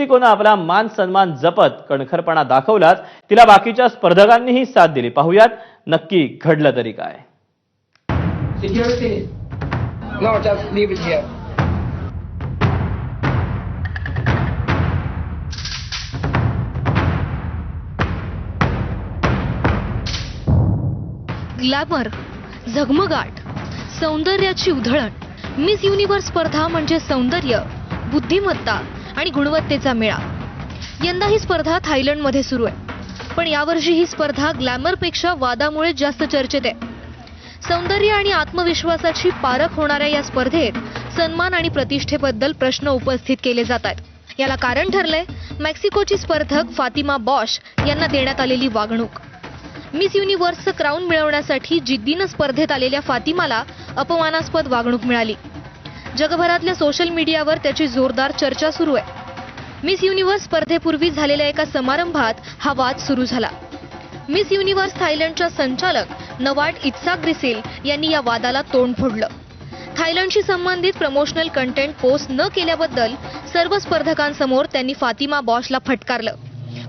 मेक्सिकोनं आपला मान सन्मान जपत कणखरपणा दाखवलाच तिला बाकीच्या स्पर्धकांनीही साथ दिली. पाहुयात नक्की घडलं तरी काय. ग्लॅमर झगमगाट सौंदर्याची उधळण. मिस युनिव्हर्स स्पर्धा म्हणजे सौंदर्य बुद्धिमत्ता. आणि गुणवत्तेचा मेळा. यंदा ही स्पर्धा थायलंडमध्ये सुरू आहे. पण यावर्षी ही स्पर्धा ग्लॅमरपेक्षा वादामुळे जास्त चर्चेत आहे. सौंदर्य आणि आत्मविश्वासाची पारख होणाऱ्या या स्पर्धेत सन्मान आणि प्रतिष्ठेबद्दल प्रश्न उपस्थित केले जात आहेत. याला कारण ठरलंय मेक्सिकोची स्पर्धक फातिमा बॉश यांना देण्यात आलेली वागणूक. मिस युनिव्हर्सचं क्राऊन मिळवण्यासाठी जिद्दीनं स्पर्धेत आलेल्या फातिमाला अपमानास्पद वागणूक मिळाली. जगभरातल्या सोशल मीडियावर त्याची जोरदार चर्चा सुरू आहे. मिस युनिव्हर्स स्पर्धेपूर्वी झालेल्या एका समारंभात हा वाद सुरू झाला. मिस युनिव्हर्स थायलंडच्या संचालक नवाट इत्साक ग्रिसिल यांनी या वादाला तोंड फोडलं. थायलंडशी संबंधित प्रमोशनल कंटेंट पोस्ट न केल्याबद्दल सर्व स्पर्धकांसमोर त्यांनी फातिमा बॉशला फटकारलं.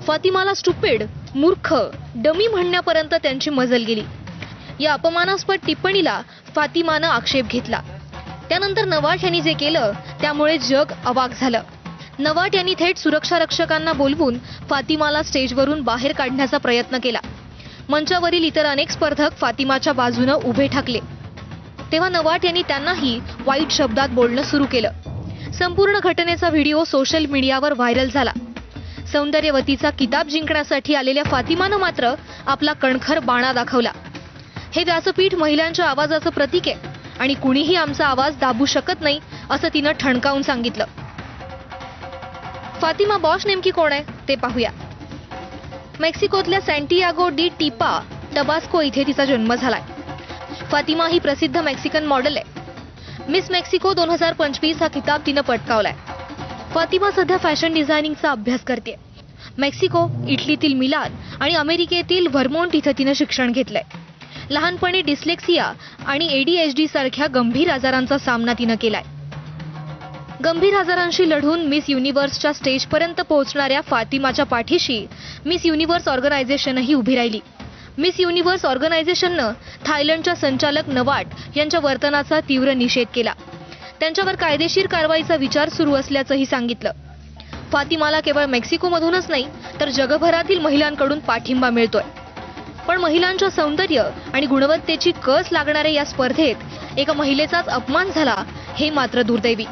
फातिमाला स्टुपिड मूर्ख डमी म्हणण्यापर्यंत त्यांची मजल गेली. या अपमानास्पद टिप्पणीला फातिमानं आक्षेप घेतला. त्यानंतर नवाट यांनी जे केलं त्यामुळे जग अवाक झालं. नवाट यांनी थेट सुरक्षा रक्षकांना बोलवून फातिमाला स्टेजवरून बाहेर काढण्याचा प्रयत्न केला. मंचावरील इतर अनेक स्पर्धक फातिमाच्या बाजूनं उभे ठाकले. तेव्हा नवाट यांनी त्यांनाही वाईट शब्दात बोलणं सुरू केलं. संपूर्ण घटनेचा व्हिडिओ सोशल मीडियावर व्हायरल झाला. सौंदर्यवतीचा किताब जिंकण्यासाठी आलेल्या फातिमानं मात्र आपला कणखर बाणा दाखवला. हे व्यासपीठ महिलांच्या आवाजाचं प्रतीक आहे. आणि कुणीही आमचा आवाज दाबू शकत नाही असं तिनं ठणकावून सांगितलं. फातिमा बॉश नेमकी कोण आहे ते पाहूया. मेक्सिकोतल्या सँटियागो डी टिपा टबास्को इथे तिचा जन्म झालाय. फातिमा ही प्रसिद्ध मेक्सिकन मॉडेल आहे. मिस मेक्सिको दोन हजार पंचवीस हा किताब तिनं पटकावलाय. फातिमा सध्या फॅशन डिझायनिंगचा अभ्यास करते मेक्सिको इटलीतील मिलान आणि अमेरिकेतील व्हर्मोंट इथं तिनं शिक्षण घेतलंय. लहानपणी डिस्लेक्सिया आणि एडीएचडी सारख्या गंभीर आजारांचा सामना तिनं केलाय. गंभीर आजारांशी लढून मिस युनिव्हर्सच्या स्टेजपर्यंत पोहोचणाऱ्या फातिमाच्या पाठीशी मिस युनिव्हर्स ऑर्गनायझेशनही उभी राहिली. मिस युनिव्हर्स ऑर्गनायझेशननं थायलंडच्या संचालक नवाट यांच्या वर्तनाचा तीव्र निषेध केला. त्यांच्यावर कायदेशीर कारवाईचा विचार सुरू असल्याचंही सांगितलं. फातिमाला केवळ मेक्सिकोमधूनच नाही तर जगभरातील महिलांकडून पाठिंबा मिळतोय. पण महिलांच्या सौंदर्य आणि गुणवत्तेची कस लागणाऱ्या या स्पर्धेत एका महिलेचाच अपमान झाला हे मात्र दुर्दैवी.